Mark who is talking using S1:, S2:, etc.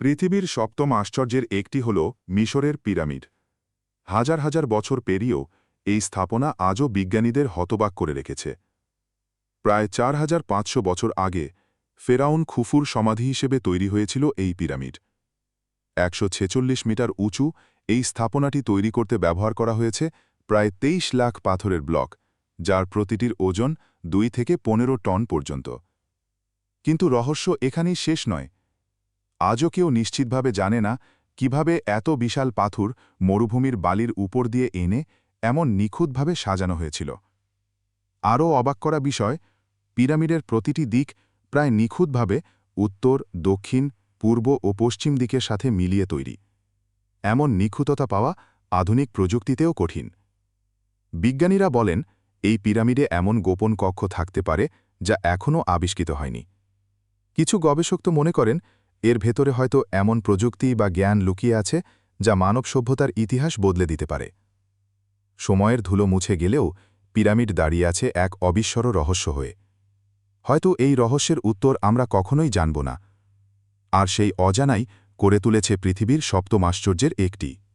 S1: পৃথিবীর সপ্তম আশ্চর্যের একটি হল মিশরের পিরামিড। হাজার হাজার বছর পেরিয়েও এই স্থাপনা আজও বিজ্ঞানীদের হতবাক করে রেখেছে। প্রায় চার হাজার পাঁচশো বছর আগে ফেরাউন খুফুর সমাধি হিসেবে তৈরি হয়েছিল এই পিরামিড। একশো ছেচল্লিশ মিটার উঁচু এই স্থাপনাটি তৈরি করতে ব্যবহার করা হয়েছে প্রায় তেইশ লাখ পাথরের ব্লক, যার প্রতিটির ওজন দুই থেকে পনেরো টন পর্যন্ত। কিন্তু রহস্য এখানেই শেষ নয় আজও কেউ নিশ্চিতভাবে জানে না কীভাবে এত বিশাল পাথর মরুভূমির বালির উপর দিয়ে এনে এমন নিখুঁতভাবে সাজানো হয়েছিল। আরও অবাক করা বিষয়, পিরামিডের প্রতিটি দিক প্রায় নিখুঁতভাবে উত্তর, দক্ষিণ, পূর্ব ও পশ্চিম দিকের সাথে মিলিয়ে তৈরি। এমন নিখুঁততা পাওয়া আধুনিক প্রযুক্তিতেও কঠিন। বিজ্ঞানীরা বলেন, এই পিরামিডে এমন গোপন কক্ষ থাকতে পারে যা এখনও আবিষ্কৃত হয়নি। কিছু গবেষক তো মনে করেন এর ভেতরে হয়তো এমন প্রযুক্তি বা জ্ঞান লুকিয়ে আছে যা মানব সভ্যতার ইতিহাস বদলে দিতে পারে। সময়ের ধুলো মুছে গেলেও পিরামিড দাঁড়িয়ে আছে এক অবিস্মর রহস্য হয়ে। হয়তো এই রহস্যের উত্তর আমরা কখনোই জানব না। আর সেই অজানাই করে তুলেছে পৃথিবীর সপ্তম আশ্চর্যের একটি।